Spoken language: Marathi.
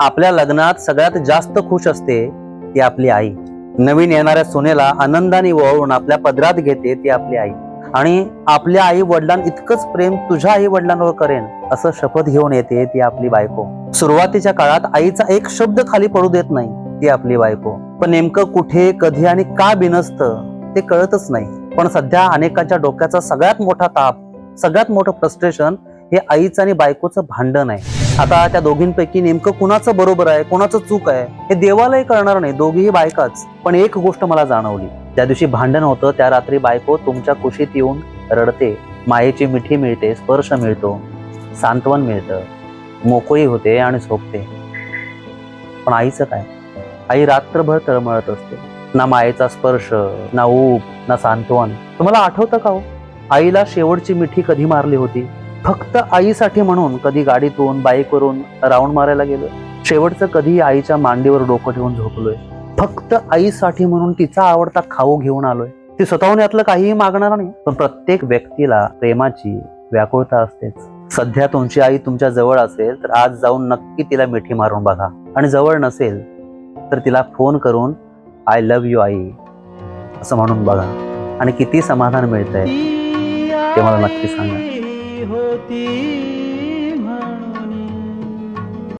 आपल्या लग्नात सगळ्यात जास्त खुश असते ती आपली आई. नवीन येणाऱ्या सोनेला आनंदाने वळवून आपल्या पदरात घेते ती आपली आई. आणि आपल्या आई वडिलां इतकंच प्रेम तुझ्या आई वडिलांवर करेन असं शपथ घेऊन येते ती आपली बायको. सुरुवातीच्या काळात आईचा एक शब्द खाली पडू देत नाही ती आपली बायको. पण नेमकं कुठे कधी आणि का बिनसतं ते कळतच नाही. पण सध्या अनेकांच्या डोक्याचा सगळ्यात मोठा ताप सगळ्यात मोठं फ्रस्ट्रेशन हे आईचं आणि बायकोचं भांडण आहे. आता त्या दोघींपैकी नेमकं कुणाचं बरोबर आहे कुणाचं चूक आहे हे देवालाही कळणार नाही. दोघीही बायकाच. पण एक गोष्ट मला जाणवली. त्या दिवशी भांडण होतं त्या रात्री बायको तुमच्या कुशीत येऊन रडते. मायेची मिठी मिळते स्पर्श मिळतो सांत्वन मिळतं मोकळी होते आणि झोपते. पण आईचं काय? आई रात्रभर तळमळत असते. ना मायेचा स्पर्श ना ऊब ना सांत्वन. तुम्हाला आठवतं का हो? आईला शेवटची मिठी कधी मारली होती? फक्त आईसाठी म्हणून कधी गाडीतून बाईकवरून राऊंड मारायला गेलो शेवटचं कधी आईच्या मांडीवर डोकं ठेवून झोपलोय. फक्त आईसाठी म्हणून तिचा आवडता खाऊ घेऊन आलोय. ती स्वतःहून यातलं काहीही मागणार नाही पण प्रत्येक व्यक्तीला प्रेमाची व्याकुळता असतेच. सध्या तुमची आई तुमच्या जवळ असेल तर आज जाऊन नक्की तिला मिठी मारून बघा. आणि जवळ नसेल तर तिला फोन करून आय लव्ह यू आई. असं म्हणून बघा. आणि किती समाधान मिळतंय ते मला नक्की सांगा. होती.